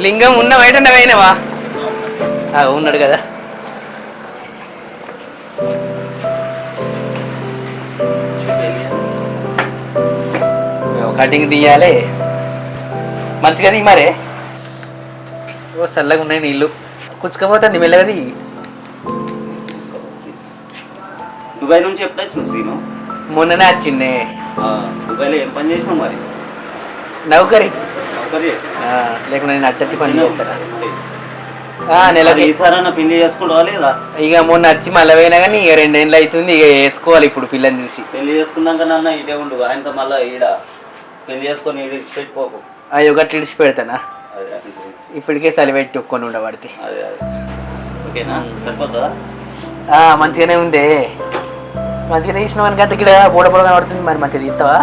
లింగం ఉన్న బయట పోయినవా ఆ, ఉన్నాడు కదా. కటింగ్ తీయాలి. మంచిగా తీ మరే. ఓ చల్లగా ఉన్నాయి నీళ్ళు. కుచ్చుకపోతుంది మెల్లగా తీ. దుబాయ్ నుంచి ఎప్పుడు వచ్చిన సీను? మొన్ననే వచ్చిండే ఆ, దుబాయ్లో ఏం పని చేసినావు మరి? నౌకరి. లేకుండా నేను అట్టట్టి పని చేస్తారా? ఆ, నెలకి ఈసారైనా పెళ్ళి చేసుకుంటావా లేదా? ఇక మొన్న వచ్చి మళ్ళీ పోయినా కానీ ఇక రెండేళ్ళు అవుతుంది ఇక వేసుకోవాలి ఇప్పుడు పిల్లని చూసి. పెళ్ళి చేసుకున్నాక నాన్న ఇదే ఉండు ఆయనతో మళ్ళీ ఈడ పెళ్ళి చేసుకొని ఈడ పెట్టుకోకు అయ్యో గట్ల ఇడిచి పెడతానా అదే. అంతే. ఇప్పటికే సలిపెట్టి ఒక్కొని ఉండబడితే. అదే అదే. ఓకేనా? సరిపోతుందా? మంచిగానే ఉంది. మంచిగా తీసిన మనకి అంత ఇక్కడ పూడ పూడ కనబడుతుంది మరి మంచిగా తీస్తావా?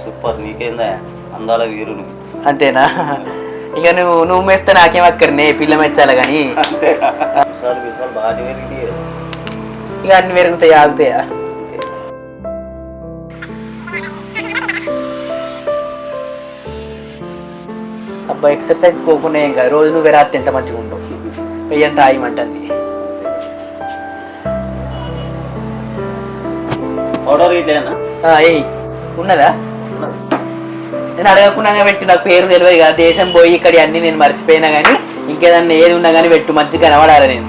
సూపర్ నీకేందా? అందాల వీరు నువ్వు అంతేనా? ఇక నువ్వు నువ్వు మేస్తే నాకేం అక్కడనే పిల్ల మెచ్చాలి కానీ. ఇక అన్ని పెరుగుతాయి ఆగుతాయా? అబ్బా ఎక్సర్సైజ్ పోకుండా ఏం కాదు. రోజు నువ్వు రాత్రి ఎంత మంచిగా ఉండవు పెయ్యంత ఆయమంటుంది ఉన్నదా? నేను అడగకుండా పెట్టి నాకు పేరు తెలియదు కదా దేశం పోయి ఇక్కడ అన్ని నేను మర్చిపోయినా కానీ ఇంకేదన్నా ఏది ఉన్నా కానీ పెట్టు మంచిగా కనబడాలి నేను.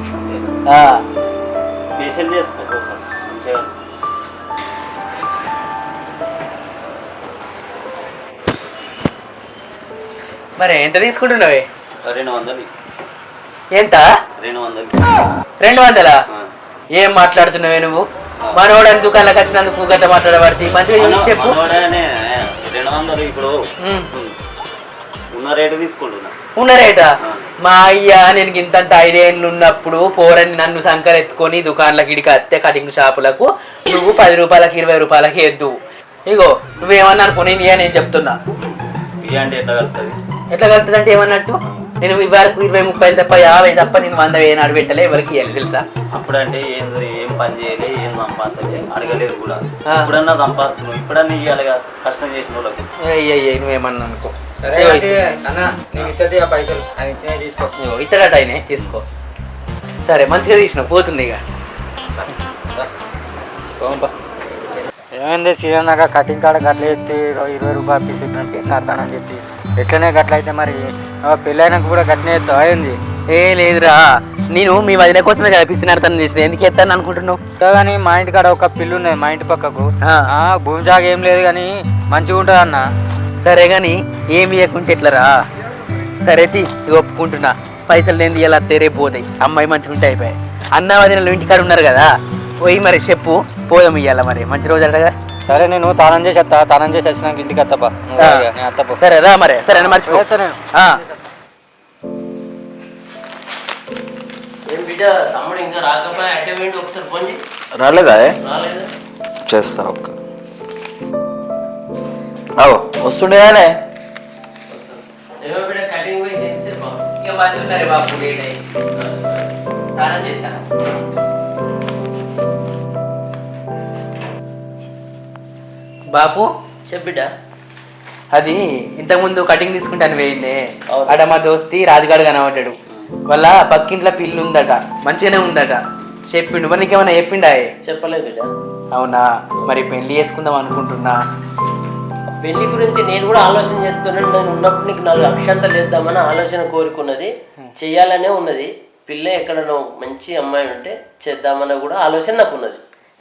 మరి ఎంత తీసుకుంటున్నావే? రెండు వందలు. ఎంత? రెండు వందలు. రెండు వందలా? ఆ. ఏం మాట్లాడుతున్నావే నువ్వు? మనోడు దుకాణంలోకి వచ్చినందుకు గత మాట్లాడబడితే మంచిగా చూసి చెప్పు. వందలు ఇప్పుడు. ఉన్న రేటు తీసుకుంటున్నా. ఉన్న రేటా. మా అయ్య నేను ఇంతంత ఐదేళ్ళు ఉన్నప్పుడు పోరని నన్ను సంకలు ఎత్తుకొని దుకాణాలకు ఇడికి అత్తే కటింగ్ షాపులకు నువ్వు పది రూపాయలకి ఇరవై రూపాయలకి ఎద్దు. ఇగో నువ్వేమన్నా అనుకో నేను చెప్తున్నా. అంటే ఎట్లా కలుగుతుంది ఎట్లా కలుగుతుంది అంటే ఏమన్నట్టు నేను ఇవరకు ఇరవై ముప్పై తప్ప యాభై తప్ప నేను వంద వేనాడు పెట్టలే ఎవరికి ఇవ్వాలి తెలుసా? అప్పుడంటే ఏం ఏం పని చేయలే ఏం సంపాదించలే అడగలేదు కూడా. ఇప్పుడన్నా సంపాదిస్తున్నావు ఇప్పుడన్నా ఇవ్వాలిగా కష్టం చేసిన వాళ్ళకి. అయ్యి అయ్యి నువ్వేమన్నా అనుకో. సరే అన్న నేను ఇస్తుంది ఆ పైసలు ఆయన ఇచ్చినవి తీసుకో. ఇగో ఇతడట ఆయనే తీసుకో. సరే మంచిగా తీసిన పోతుంది ఇక. ఏమైంది సీజన్ దాకా కటింగ్ కాడ గట్ల ఎత్తి ఇరవై రూపాయలు పీస్ నడతానని చెప్పి. ఎట్లనే గట్ల అయితే మరి పెళ్ళైనాక కూడా గట్లనే అయింది ఏ లేదురా. నేను మీ వదిన కోసమే కనిపిస్తున్నారు తను చేసింది. ఎందుకు ఎత్తాను అనుకుంటున్నావు? కానీ మా ఇంటి కాడ ఒక పిల్లు ఉన్నది మా ఇంటి పక్కకు. భూమి జాగా ఏం లేదు కానీ మంచిగా ఉంటుంది అన్న. సరే కానీ ఏం ఇవ్వకుంటే ఎట్లరా? సరే తీ ఒప్పుకుంటున్నా. పైసలు నేను అత్తే రేపు పోతాయి. అమ్మాయి మంచిగా ఉంటే అయిపోయాయి. అన్న వదినలు ఇంటికాడ ఉన్నారు కదా? పోయి మరి చెప్పు పోదాం ఇయ్యాల మరి. మంచి రోజు అడగా. సరే నేను తానం చేసి వస్తా. తానం చేసి వచ్చినాక ఇంటికి రాగా, నేను సరే రా మరి. సరే మర్చిపో. తమ్ముడు ఇంకా రాకపోయా ఒకసారి రాలేదా రాలేదు? చేస్తా ఒక్క. అవు వస్తుండేగానే ఏమో బిడ్డ కటింగ్ పోయి ఎంతసేపు? ఇక మంది ఉన్నారు బాబు చేస్తా. బాపు చెప్పు బిడ్డ అది ఇంతకుముందు కటింగ్ తీసుకుంటాను వేయిందే. అడ మా దోస్తి రాజుగాడు కనబడ్డాడు. వాళ్ళ పక్కింట్లో పిల్లు ఉందట మంచిగానే ఉందట. చెప్పిండు మరి నీకేమైనా చెప్పిండా చెప్పలేదు బిడ్డ. అవునా? మరి పెళ్ళి చేసుకుందాం అనుకుంటున్నా. పెళ్ళి గురించి నేను కూడా ఆలోచన చేస్తున్నాను. నేను ఉన్నప్పుడు నీకు నాలుగు అక్షంతలు వేద్దామని ఆలోచన కోరుకున్నది. చెయ్యాలనే ఉన్నది. పిల్ల ఎక్కడనో మంచి అమ్మాయి ఉంటే చేద్దామన్న కూడా ఆలోచన నాకు ఉన్నది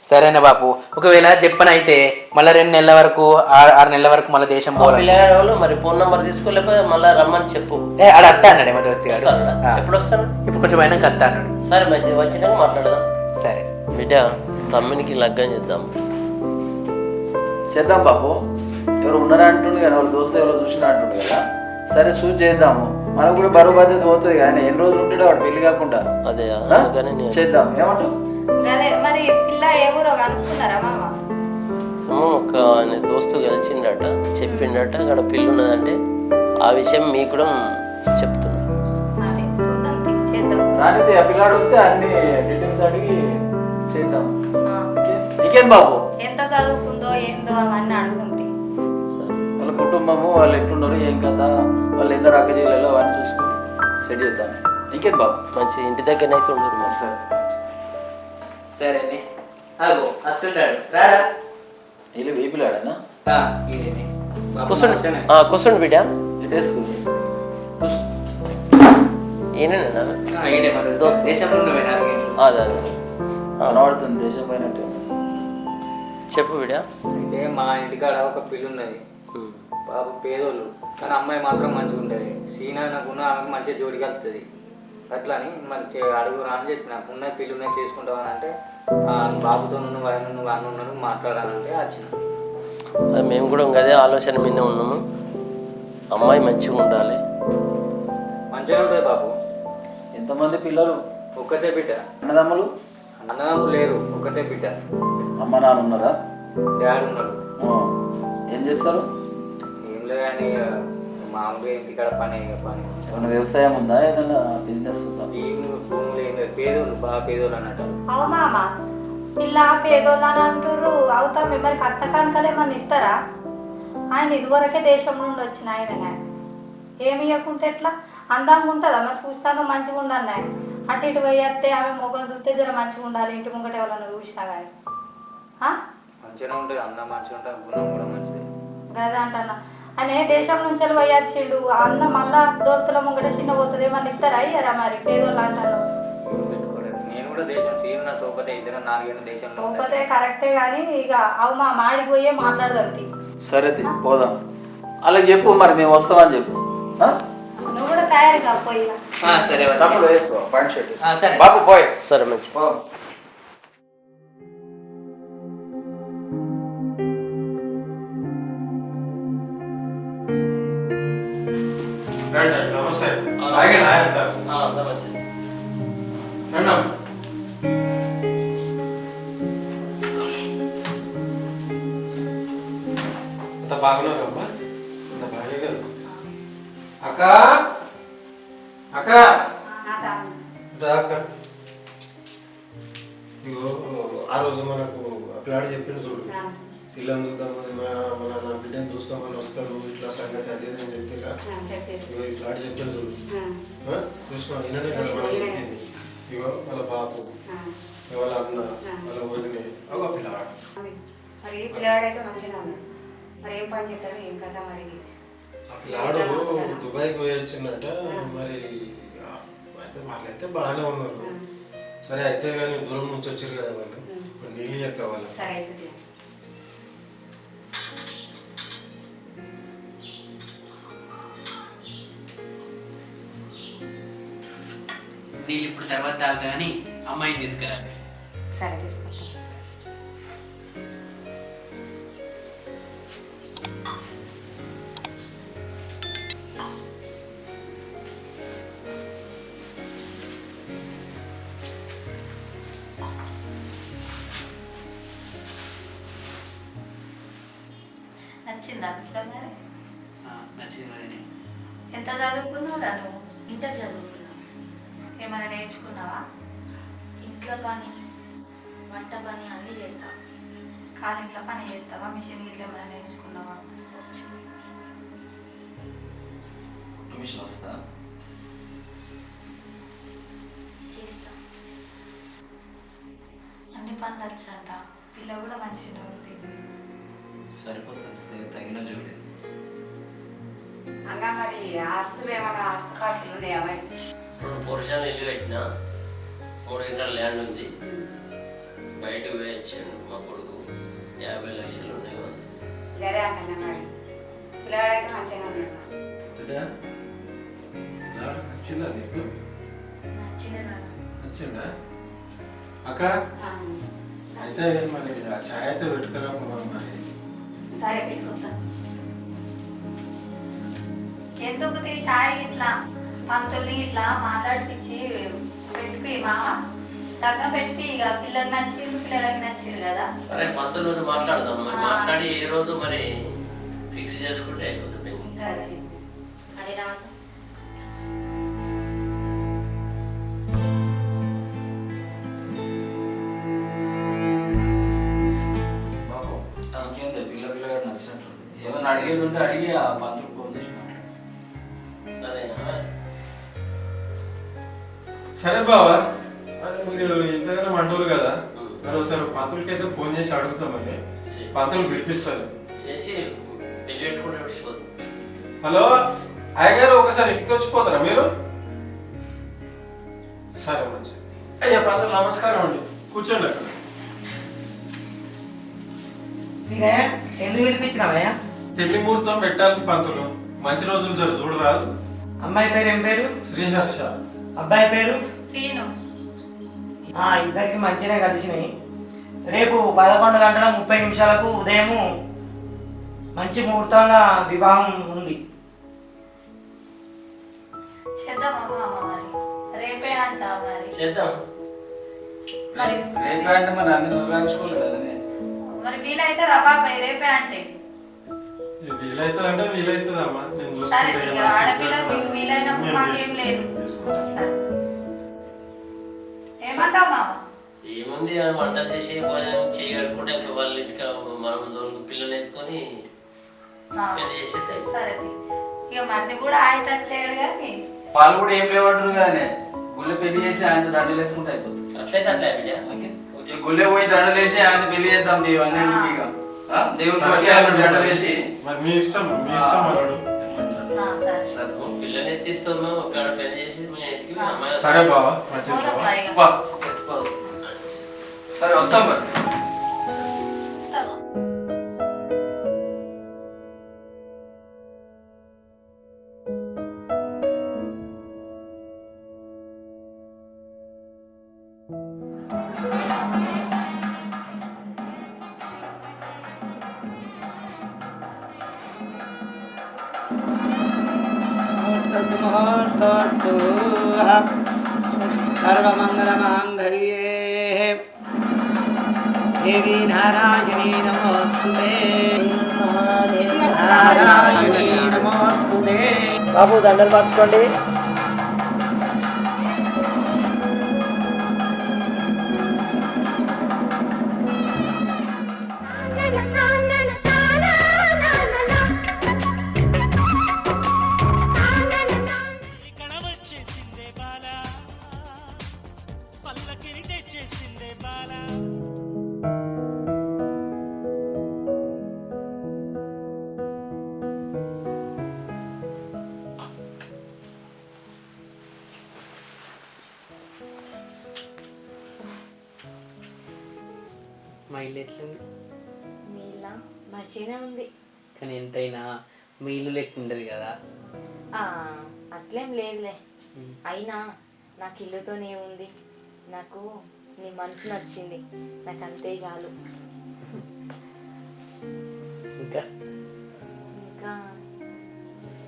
సరేనా బాపు. ఒకవేళ చెప్పనైతే మళ్ళీ రెండు నెలల వరకు ఆ- ఆరు నెలల వరకు మళ్ళీ దేశం పోవాలి మరి ఫోన్ నెంబర్ తీసుకోలేకపోతే మళ్ళీ రమ్మని చెప్పు. ఏ ఆడ అత్త అన్నాడే మా దోస్తి? ఆ. ఎప్పుడు వస్తాను ఇప్పుడు కొంచెం అయినాక అత్త అన్నాడు. సరే మంచి వచ్చినాక మాట్లాడదాం. సరే. బిడ్డ తమ్మునికి లగ్గం చేద్దాం. చేద్దాం బాబు ఎవరు ఉన్నారా అంటుండు కదా వాళ్ళ దోస్తు ఎవరో చూసినా అంటుండు కదా. సరే చూసి చేద్దాము. మనకు కూడా బరువు బాధ్యత పోతుంది కానీ ఎన్ని రోజులు ఉంటాడో వాడు పెళ్ళి కాకుండా. అదే చేద్దాం. ఏమంటావు? అదే మరి పిల్ల ఏ ఊరో కనుక్కున్నారా మామ? ఏమో ఒక ఆయన దోస్తు కలిసిండట చెప్పిండట అక్కడ పిల్లి ఉన్నదంటే ఆ విషయం మీకు కూడా చెప్తున్నా. అదే చూద్దాం తీ, చేద్దాం. రానితే ఆ పిల్లాడు వస్తే అన్ని డీటెయిల్స్ అడిగి చేద్దాం. ఆ. ఇంకేం బాబు? ఎంత చదువుకుందో ఏందో అవన్నీ అడుగుదాం తీ. సరే. వాళ్ళ కుటుంబము వాళ్ళు ఎట్లున్నారు ఏం కథ వాళ్ళు ఇద్దరు అక్క చెల్లెలు అవన్నీ చూసుకొని సెట్ చేద్దాం. ఇంకేం బాబు? మంచి ఇంటి దగ్గరనే అయితే ఉండరు మరి. సరే. సరేనే. అగో అత్తుంటాడు. రారా? వీళ్ళు వేపిలాడనా? కూర్చోండి. కూర్చోండి బిడ్డ. ఇటేసుకుంది ఈయనేనా ఆ, ఈయనే మరి దేశంలో ఉన్నవే నాలుగేళ్ళు అదే కనబడుతుంది దేశం పోయినట్టు. చెప్పు బిడ్డ. అయితే మా ఇంటికాడ ఒక పిల్లి ఉన్నది పాప పేదోళ్ళు. కానీ అమ్మాయి మాత్రం మంచిగా ఉంటుంది సీనా గుణ ఆమెకు మంచిగా జోడి కలుపుతుంది అట్లా అని మరి అడుగురా అని చెప్పిన. ఉన్నది పిల్లి ఉన్నది చేసుకుంటావని అంటే "ఆ, బాబుతో నువ్వు ఆయన నువ్వు అన్న ఉన్నాడు మాట్లాడాలంటే వచ్చిన. అది మేము కూడా అదే ఆలోచన మీదే ఉన్నాము. అమ్మాయి మంచిగా ఉండాలి. మంచిగా ఉంటుంది బాబు. ఎంతమంది పిల్లలు? ఒక్కతే బిడ్డ. అన్నదమ్ములు? అన్నదమ్ములు లేరు ఒక్కతే బిడ్డ. అమ్మ నాన్న ఉన్నారా? డాడీ ఉన్నాడు. ఏం చేస్తారు? ఏం లేదు కానీ మామూలుగా ఇంటికాడ పని పని. వ్యవసాయం ఉందా? ఏదైనా బిజినెస్ ఉందా? ఈ భూములు ఏం లేదు పేదోళ్ళు బాగా పేదోళ్ళు అన్నట్టు. అవు మామ. పిల్ల పేదోళ్ళు అని అంటుర్రు. అవుతా మరి కట్న కానుకలు ఏమన్నా ఇస్తారా? ఆయన ఇదివరకే దేశం నుండి వచ్చిన ఆయననే. ఏమి ఇవ్వకుంటే ఎట్లా? అందంగా ఉంటుందా? మరి చూస్తాను మంచిగా ఉండండి ఆయన అటు ఇటు పోయేస్తే ఆమె మొగం చూస్తే జర మంచిగా ఉండాలి. ఇంటి ముంగట ఎవరన్నా చూసినా కానీ మంచిగానే ఉంటుంది. అందం మంచిగా ఉంటుంది. గుణం కూడా మంచిది. గదా అంటన్నా. ఏ దేశం నుంచి వెళ్ళి పోయొచ్చిండు. ఆ అన్న మళ్ళా దోస్తుల ముంగట చిన్న పోతుంది ఏమన్నా ఇస్తారా అయ్యారా మరి? పేదోళ్ళు అంటారు. ఏం పెట్టుకోలేదు. నేను కూడా దేశం సీన్ నా సోపతే కరెక్టే కానీ ఇక అవు మా మాడికి పోయే మాట్లాడదాం. సరే పోదాం. అలాగే చెప్పు మరి మేము వస్తామని చెప్పు? నువ్వు కూడా తయారుగా పోయి ఆ, సరే. తమ్ముడు వేసుకో పాయింట్ షర్ట్ బాబు పోయ్. సరే మంచి అక్క? అక్క? అక్క ఇగో ఆ రోజు మనకు ప్లాట్ చెప్పిండు చూడు. పిల్లని చూద్దామని మా మన నా బిడ్డని చూస్తామని వస్తారు ఇట్లా సంగతి అది అని చెప్పిరా? ఇగో ఈ ప్లాట్ చెప్పిండు చూడు? చూసినా కదా మనకి చెప్పింది. ఇగో వాళ్ళ బాపు వాళ్ళ అన్న వాళ్ళ వదిలే అగో పిల్లవాడు మరి ఈ పిల్లవాడైతే మంచిగా ఉన్నాడు. మరి ఏం పని చేస్తాడు? ఏం కదా మరి పిల్లాడు దుబాయ్కి పోయి వచ్చిందట మరి అయితే వాళ్ళైతే బాగానే ఉన్నారు. సరే అయితే కానీ దూరం నుంచి వచ్చారు కదా వాళ్ళు. మరి నీళ్ళు ఎక్క వాళ్ళు నీళ్ళు ఇప్పుడు తర్వాత తాగుతా కానీ అమ్మాయిని తీసుకురా. సరే తీసుకుంటాం నచ్చిందా వదిలే. ఎంత చదువుకున్నావురా నువ్వు ఇంటర్ చదువుతున్నా ఏమైనా నేర్చుకున్నావా? ఇంట్లో పని వంట పని అన్నీ చేస్తా. కాలు ఇంట్లో పని చేస్తావా? మిషన్ ఇట్లా ఏమైనా నేర్చుకున్నావా? మిషన్ వస్తుందా? చేస్తా. అన్ని పనులు వచ్చంట పిల్ల కూడా మంచిగా ఉంది. సరిపోతుంది తగిన చూడు అన్న మరి ఆస్తులు ఏమైనా ఆస్తు కాస్తులు ఉన్నాయా మరి? రెండు పురుషాలు ఇల్లు కట్టిన మూడు ఎకరాల ల్యాండ్ ఉంది. బయటకు వేయచ్చాను మా కొడుకు. యాభై లక్షలు ఉన్నాయి మన. గదే అంటున్నా మరి. పిల్లవాడైతే మంచిగా ఉన్నాడు. బిడ్డ, పిల్లాడు నచ్చిందా నీకు? నచ్చింది నాన్న నచ్చిందా? అక్క? అయితే మరి ఆ ఛాయ్ అయితే పెట్టుకురా మరి. సరే పెట్టుకుంటా ఎందుకు తీ చాయ్ ఇట్లా పంతుల్ని ఇట్లా మాట్లాడిపించి పెట్టిపి మా దగ్గర పెట్టి ఇక పిల్లకి నచ్చింది పిల్లలకి నచ్చింది కదా. సరే పంతులు రోజు మాట్లాడదాం. మరి మాట్లాడి ఏ రోజు మరి ఫిక్స్ చేసుకుంటే అయిపోతుంది. సరే. అది రాసు. బాబు అడిగేది ఉంటే అడిగి ఆ ఫోన్ చేసిన సరే సరే బావా మరి ఇంతగానో మంటూరు కదా మరి ఒకసారి పంతులకి అయితే ఫోన్ చేసి అడుగుతామని పంతులు పిలిపిస్తారు. చేసి హలో అయ్యగారు ఒకసారి ఇంటికి వచ్చిపోతారా మీరు? సరే మంచి. అయ్యా పంతులు నమస్కారం అండి. కూర్చోండి అక్కడ. ఎందుకు పిలిపించినావయ్యా? పెళ్ళి ముహూర్తం పెట్టాలి పంతులు మంచి రోజులు జర చూడరాదు. అమ్మాయి పేరు ఏం పేరు? శ్రీహర్ష. అబ్బాయి పేరు? సీను. ఆ ఇద్దరికి మంచిగా కలిసినాయి. రేపు పదకొండు గంటల ముప్పై నిమిషాలకు ఉదయము మంచి ముహూర్తంలో వివాహం ఉంది. చేద్దామా మామ మరి? రేపే అంటా మరి. చేద్దాం. మరి రేపు అంటే మరి అన్ని వీలైతే బాబాయ్? రేపే అంటే. వీలైతుంది అంటే వీలైతుంది అమ్మా నేను సరే చూసుకుంటే ఇక ఆడపిల్ల మీకు వీలైనప్పుడు మాకేం లేదు. సరే. ఏమంటావు మామ? ఏముంది ఆ వంట చేసి భోజనం చేయగలుగుకుంటే ఇంకా వాళ్ళ ఇంటికి మనం దొరికి పిల్లలు ఎత్తుకొని ఆ, పెళ్ళి చేసేది సరే తీ. ఇక మరిది కూడా ఆయటట్లేడు కానీ. వాళ్ళు కూడా ఏం లేవంటారు కదనే గుళ్ళె పెళ్ళి చేసి ఆయన దండలు వేసుకుంటే అయిపోతుంది. అట్లయితే అట్లే బిడ్డ. గుళ్ళె పోయి దండలు వేసి ఆయన పెళ్ళి చేద్దాం దేవు అన్నీ ఇక? దేవుని వేసి మరి మీ ఇష్టం మీ ఇష్టం అన్నాడు. ఎత్తిస్తాము పెళ్ళి చేసి. సరే. సరిపోదు. సరే వస్తాం మరి. ముహూర్తస్తు సర్వమంగళమాంగళ్యే. దేవీ నారాయణీ నమోస్తుతే. నారాయణీ నమోస్తుతే. బాబు దండలు పట్టుకోండి ఇల్లు ఎట్లుంది మీలా? మంచిగానే ఉంది. కానీ ఎంతైనా మీ ఇల్లు లెక్క ఉండదు కదా. ఆ, అట్లేం లేదులే. అయినా నాకు ఇల్లుతోనే ఉంది. నాకు నీ మనసు నచ్చింది. నాకు అంతే చాలు. ఇంకా? ఇంకా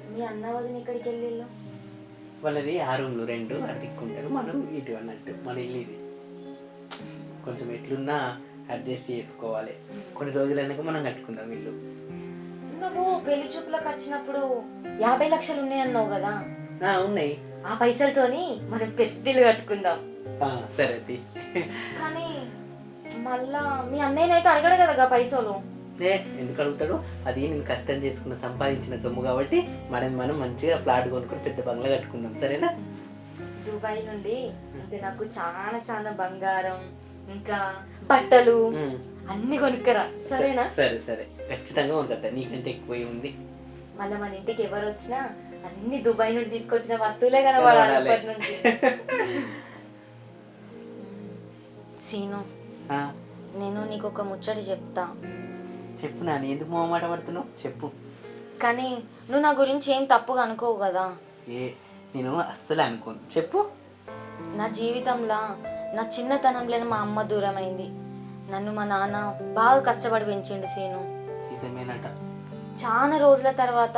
మీ అన్న వదిన ఎక్కడికి వెళ్ళిళ్ళు? వాళ్ళది ఆ రూమ్లు రెండు అద్దెక్కుంటారు మనం ఇటు అన్నట్టు. మన ఇల్లు ఇది. కొంచెం ఎట్లున్నా అడ్జస్ట్ చేసుకోవాలి. కొన్ని రోజులైనాక మనం కట్టుకుందాం ఇల్లు. నువ్వు పెళ్ళి చూపులకు వచ్చినప్పుడు యాభై లక్షలు ఉన్నాయన్నావు కదా? ఆ, ఉన్నాయి. ఆ పైసలతోని మనం పెద్దలు కట్టుకుందాం. ఆ, సరే తీ. కానీ మళ్ళా మీ అన్నయ్యనైతే అడగడు కదా గా పైసలు? ఏ ఎందుకు అడుగుతాడు? అది నేను కష్టం చేసుకున్న సంపాదించిన సొమ్ము కాబట్టి మనం మనం మంచిగా ప్లాట్ కొనుక్కొని పెద్ద బంగ్లా కట్టుకుందాం. సరేనా? దుబాయ్ నుండి అంటే నాకు చాలా చాలా బంగారం. ఇంకా బట్టలు. అన్ని కొనుక్కరా. సరేనా? సరే సరే. ఖచ్చితంగా ఉంటుంది నీకంటే ఎక్కువ ఉంది? మళ్ళీ మన ఇంటికి ఎవరు వచ్చినా అన్ని దుబాయ్ నుండి తీసుకొచ్చిన వస్తువులే కనబడాలి నుంచి. సీను నేను నీకు ఒక ముచ్చట చెప్తా. చెప్పు నాని ఎందుకు మొహమాట పడుతున్నావు? చెప్పు. కానీ నువ్వు నా గురించి ఏం తప్పుగా అనుకోవు కదా. ఏ నేను అస్సలు అనుకోను. చెప్పు. నా జీవితంలో నా చిన్నతనంలోనే మా అమ్మ దూరం అయింది నన్ను మా నాన్న బాగా కష్టపడి పెంచిండు సీను. చాలా రోజుల తర్వాత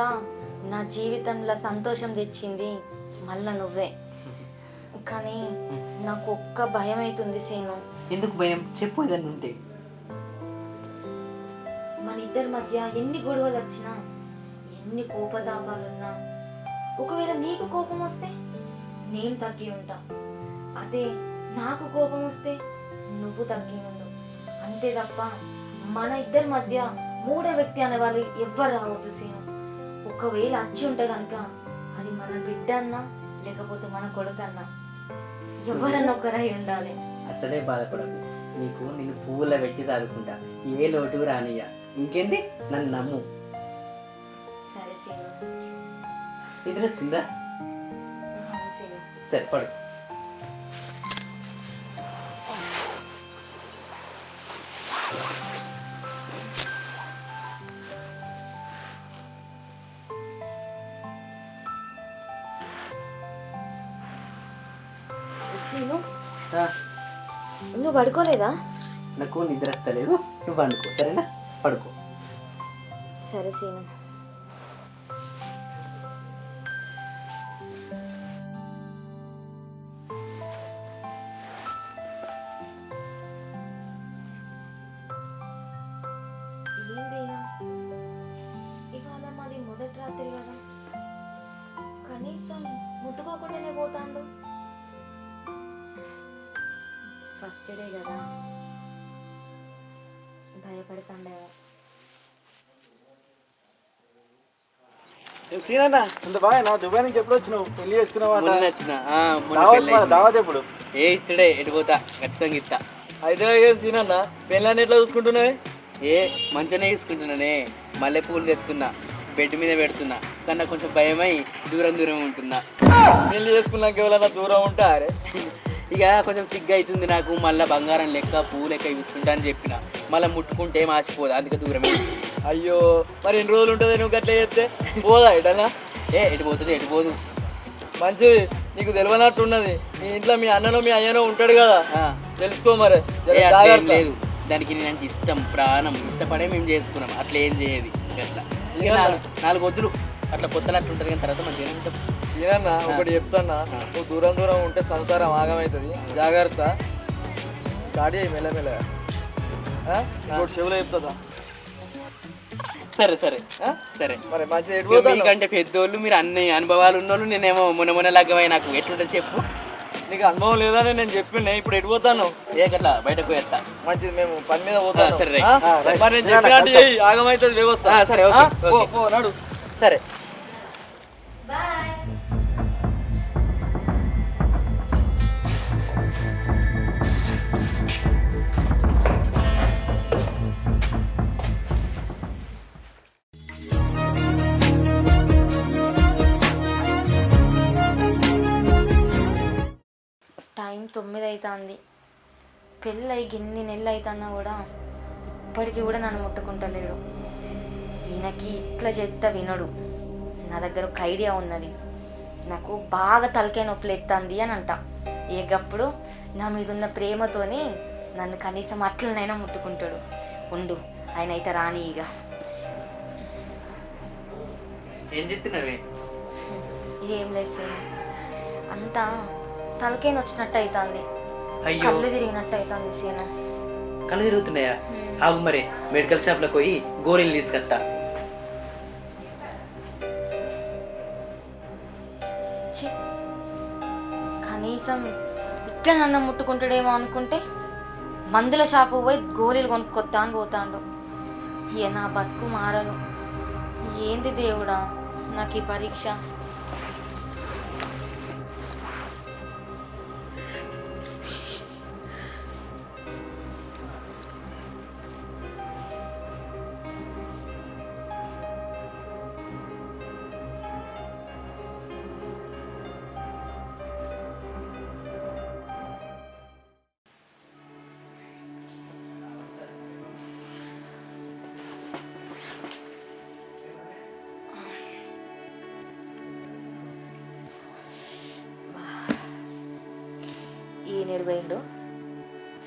నా జీవితంలో సంతోషం తెచ్చింది మళ్ళా నువ్వే. కానీ నాకు ఒక్క భయం అవుతుంది సీను. ఎందుకు భయం? చెప్పు ఏదన్నా ఉంటే. మన ఇద్దరి మధ్య ఎన్ని గొడవలు వచ్చినా ఎన్ని కోపతాపాలున్నా ఒకవేళ నీకు కోపం వస్తే నేను తగ్గి ఉంటా. అదే నాకు కోపం వస్తే నువ్వు తగ్గి ఉండు అంతే తప్ప మన ఇద్దరి మధ్య మూడో వ్యక్తి అనే వాళ్ళు ఎవ్వరు రావద్దు సీను. ఒకవేళ అచ్చి ఉంటే కనుక అది మన బిడ్డ అన్నా లేకపోతే మన కొడుకు అన్నా. ఎవరన్నా ఒకరై ఉండాలి. అసలే బాధపడకు. నీకు నేను పువ్వుల పెట్టి చదువుకుంటా ఏ లోటు రానియ్య. ఇంకేంది? నన్ను నమ్ము. సరే సీను. నిద్ర తిందా? సరే పడు పడుకోలేదా? నాకు నిద్ర వస్తలేదు. నువ్వు అనుకో సరేనా? పడుకో. సరే సీను. సీనన్న అంత బాగా దుబాయ్ నుంచి ఎప్పుడు వచ్చినావు? పెళ్ళి చేసుకున్నావు దావత్ ఎప్పుడు? ఏ ఇచ్చడే ఎటు పోతా? ఖచ్చితంగా ఇస్తా. అయితే సీనన్న పెళ్ళాన్ని ఎట్లా చూసుకుంటున్నావే? ఏ మంచిగానే తీసుకుంటున్నానే మల్లె పూలు తెస్తున్నా బెడ్ మీద పెడుతున్నా. కానీ కొంచెం భయమై దూరం దూరం ఉంటున్నా. పెళ్ళి చేసుకున్నాక ఎవరైనా దూరం ఉంటారే ఇక కొంచెం సిగ్గు అవుతుంది నాకు. మళ్ళీ బంగారం లెక్క పువ్వు లెక్క చూసుకుంటా అని చెప్పిన. మళ్ళీ ముట్టుకుంటే ఆశపోదు అందుకే దూరమే. అయ్యో మరి ఎన్ని రోజులు ఉంటుంది నువ్వు అట్లా చేస్తే? పోదా ఎటనా ఏ ఎటు పోతుంది ఎటు పోదు. మంచిది నీకు తెలియనట్టు ఉన్నది. మీ ఇంట్లో మీ అన్ననో మీ అయ్యనో ఉంటాడు కదా. తెలుసుకో మరి. లేదు. దానికి నేనంటే ఇష్టం ప్రాణం ఇష్టపడే మేము చేసుకున్నాం. అట్లా ఏం చేయదు. అట్లా నాలుగు నాలుగు వద్దులు. అట్లా అట్లా ఉంటుంది కానీ తర్వాత మంచిగా ఉంటాం. సీనన్న ఒకటి చెప్తాన్నా. నువ్వు దూరం దూరం ఉంటే సంసారం ఆగమవుతుంది జాగ్రత్త. స్టార్ట్ చేయి మెల్లమెల్ల ఆ? ఇంకోటి చెవులో చెప్తుందా? సరే సరే? సరే. మరి మీకంటే పెద్దోళ్ళు మీరు అన్ని అనుభవాలు ఉన్నోళ్ళు నేనేమో మొన్న మొన్న లగ్గమై నాకు. ఎట్లుంటుంది చెప్పు. నీకు అనుభవం లేదని నేను చెప్పిండే ఇప్పుడు ఎటు పోతాను? ఏ గట్లా బయటకు పోయేస్తా మంచిది మేము పని మీద పోతాను. ఆ, సరే. మరి నేను చెప్పినట్టు ఆగమవుతుంది వ్యవస్థ సరే, ఓకే, నడు. సరే. తొమ్మిది అవుతుంది పెళ్ళి గిన్ని నెలలు అవుతున్నా కూడా ఇప్పటికీ కూడా నన్ను ముట్టుకుంటలేడు. ఈయనకి ఇట్లా చెత్త వినడు. నా దగ్గర ఒక ఐడియా ఉన్నది. నాకు బాగా తలకాయ నొప్పులు ఎత్తుంది అని అంట. ఏగప్పుడు నా మీద ఉన్న ప్రేమతోని నన్ను కనీసం అట్లనైనా ముట్టుకుంటాడు. ఉండు ఆయన అయితే రాని ఇక ఏం చెప్తున్నావే? ఏం లేదు అంతా తలకాయ వచ్చినట్టు అవుతుంది అయ్యో. కళ్ళు తిరిగినట్టు అవుతుంది సీను. కళ్ళు తిరుగుతున్నాయా? ఆగు మరి మెడికల్ షాప్లోకి పోయి గోళీలు తీసుకొస్తా ఛీ. కనీసం ఇట్లా నన్ను ముట్టుకుంటాడేమో అనుకుంటే మందుల షాపు పోయి గోళీలు కొనుక్కొత్తా అని పోతాడు. ఇక నా బతుకు మారదు. ఏంది దేవుడా? నాకు ఈ పరీక్ష.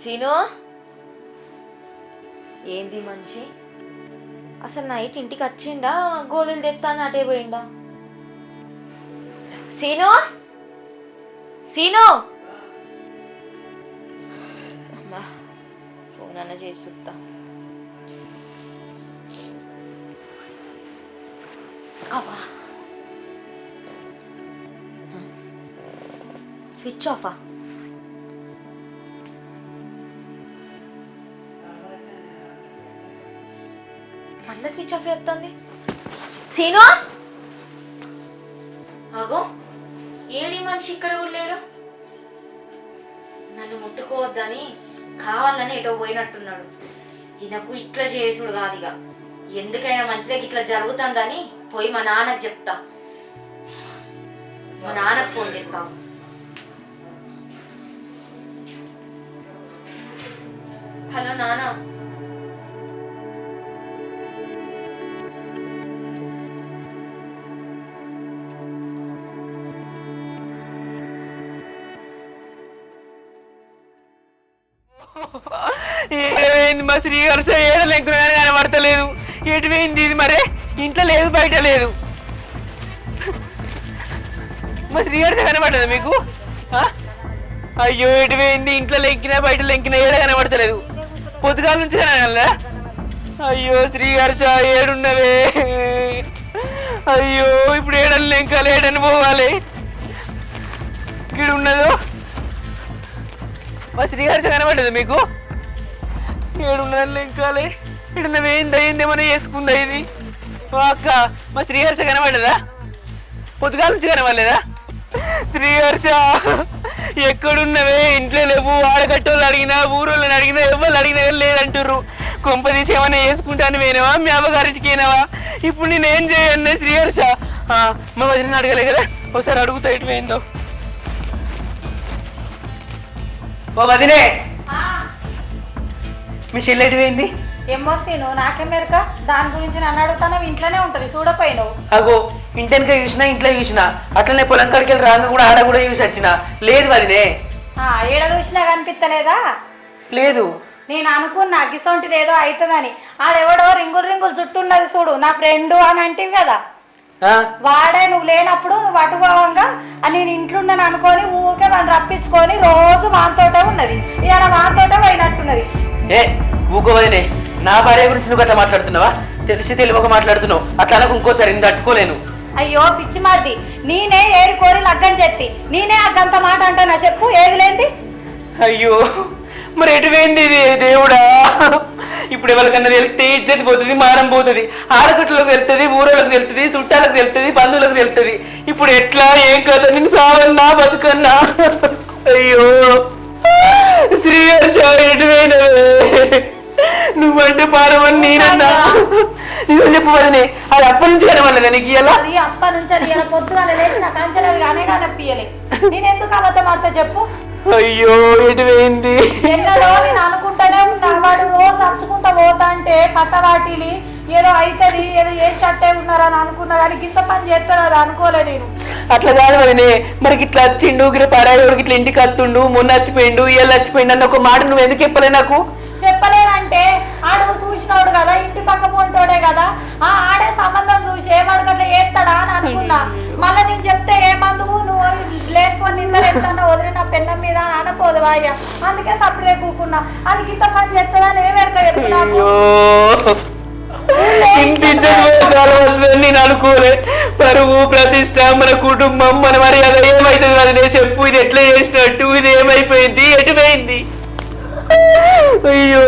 సీను? ఏంది మనిషి? అసలు నైట్ ఇంటికి వచ్చిండా? గోళీలు తెత్తాను అటే పోయిండా? సీను? సీను? అమ్మా ఫోన్ అన్న చేసి చూస్తా అబ్బా. స్విచ్ ఆఫా? మళ్ళీ స్విచ్ ఆఫ్ చేస్తుంది సీను? అగో ఏడి మనిషి ఇక్కడ కూడా లేడు? నన్ను ముట్టుకోవద్దని కావాలని ఎటో పోయినట్టున్నాడు. ఈయనకు ఇట్లా చేసుడు కాదు ఇక. ఎందుకైనా మంచిదకి ఇట్లా జరుగుతుందని పోయి మా నాన్నకి చెప్తా. మా నాన్నకు ఫోన్ చేస్తాం హలో నాన్న. ఏమైంది మా శ్రీహర్ష ఏడలెక్కున కనబడతలేదు. ఎటుపోయింది ఇది మరే? ఇంట్లో లేదు బయట లేదు. మా శ్రీహర్ష కనబడదా మీకు? అయ్యో ఎటుపోయింది ఇంట్లో లెక్కినా బయట లెక్కినా ఏడ కనబడతలేదు? పొద్దుగాల నుంచి కనగలరా అయ్యో శ్రీహర్ష ఏడున్నవే. అయ్యో ఇప్పుడు ఏడని లెంకాలి ఏడని పోవాలి. ఇక్కడ ఉన్నదో మా శ్రీహర్ష కనబడదు మీకు? ఏడున్నర లెంకాలే ఇక్కడ ఏంది అయింది వేసుకుందా ఇది? అక్క మా శ్రీహర్ష కనబడలేదా? పొద్దుగాల నుంచి కనబడలేదా? శ్రీహర్ష ఎక్కడున్నవే? ఇంట్లో లేవు ఆడగట్టోళ్ళు అడిగినా ఊరోళ్ళని అడిగినా ఎవరు అడిగినా లేదంటుర్రు. కొంప తీసి ఏమైనా వేసుకుంటాను పోయినావా మీ అమ్మగారింటికి అయినావా ఇప్పుడు నేను ఏం చేయను శ్రీహర్ష మా వదిలిని అడగలే కదా? ఒకసారి అడుగుతా ఇటు పోయిందో ఓ వదినే. మీ చెల్లి ఎటు పోయింది ఏమో సీను నాకేం మెరక? దాని గురించి నన్ను అడుగుతాను ఇంట్లోనే ఉంటుంది చూడపోయినావు. అగో ఇంటెనక చూసినా ఇంట్లో చూసినా అట్లనే పొలం కాడికి వెళ్ళి రాంగ కూడా ఆడ కూడా చూసి వచ్చిన. లేదు వదినే. ఆ, ఏడ చూసినా కనిపిస్తలేదా? లేదు. నేను అనుకున్నా గిసొంటిది ఏదో అవుతుందని ఆడెవడో రింగులు రింగులు చుట్టున్నది చూడు నా ఫ్రెండ్ అని అంటివి కదా. వాడే నువ్వు లేనప్పుడు నువ్వు అటుపోవంగా అని నేను ఇంట్లో ఉన్నాను అనుకొని ఊరికే మనం రప్పించుకొని రోజు వానితోటే ఉన్నది. ఇవాళ వానితోటే పోయినట్టున్నది. ఏ ఊకో వదినే. నా భార్య గురించి నువ్వు అట్లా మాట్లాడుతున్నావా? తెలిసి తెలియక మాట్లాడుతున్నావు. అట్లా ఇంకోసారి నేను తట్టుకోలేను. అయ్యో పిచ్చి మాది. నేనే ఏరి కోరి లగ్గం చెత్తి. నేనే అగ్గంత మాట అంటానా చెప్పు ఏది లేంది అయ్యో. మరి ఎటువైంది ఇది? దేవుడా? ఇప్పుడు ఎవరికన్నా తెలిస్తే ఇజ్జతి పోతుంది మారం పోతుంది. ఆడకట్లకు తెలుస్తుంది ఊరోళ్ళకి తెలుస్తుంది చుట్టాలకు తెలుస్తుంది బంధువులకు తెలుస్తుంది. ఇప్పుడు ఎట్లా? ఏం కదా నేను సావన్నా బతుకన్నా. అయ్యో. శ్రీహర్ష ఎటు నువ్వంటే పారమని నేనన్నా. నిజం చెప్పు వదినే అది అప్పటి నుంచి కనబడలేదా నీకు ఇలా అది అప్ప నుంచి అది ఇలా లేచిన కంచెలవి కానీ కనపియలే నేను ఎందుకు అబద్ధం ఆడతా చెప్పు? అయ్యో ఎటు పోయింది ఎన్నడో నేను అనుకుంటానే ఉన్నా వాడు రోజు అరుచుకుంటా పోతా అంటే పట్టవాటిని ఏదో అవుతుంది ఏదో చేసేటట్టే ఉన్నారని అనుకున్నా కానీ ఇంత పని చేస్తారని అనుకోలే నేను. అట్లా కాదు వదినే. మనకి ఇట్లా వచ్చిండు గిర పరాయోడికి ఇట్లా ఇంటికి వస్తుండు మొన్న వచ్చిపోయిండు ఇవాళ వచ్చిపోయిండు అన్న ఒక మాట నువ్వు ఎందుకు చెప్పలే నాకు? చెప్పలేనంటే ఆడు చూసినోడు కదా ఇంటి పక్క పొంటోడే కదా. ఆ వాయ్య అందుకే సప్పుడే కూకున్నా. అది గిట్ట పని చేస్తుందని ఏమెరక నేను అనుకోలే. పరువు ప్రతిష్ట మన కుటుంబం మన మర్యాద ఏమైతుంది? వదిలే చెప్పు ఇది ఎట్లా చేసినట్టు? ఇది ఏమైపోయింది? ఎటు పోయింది అయ్యో.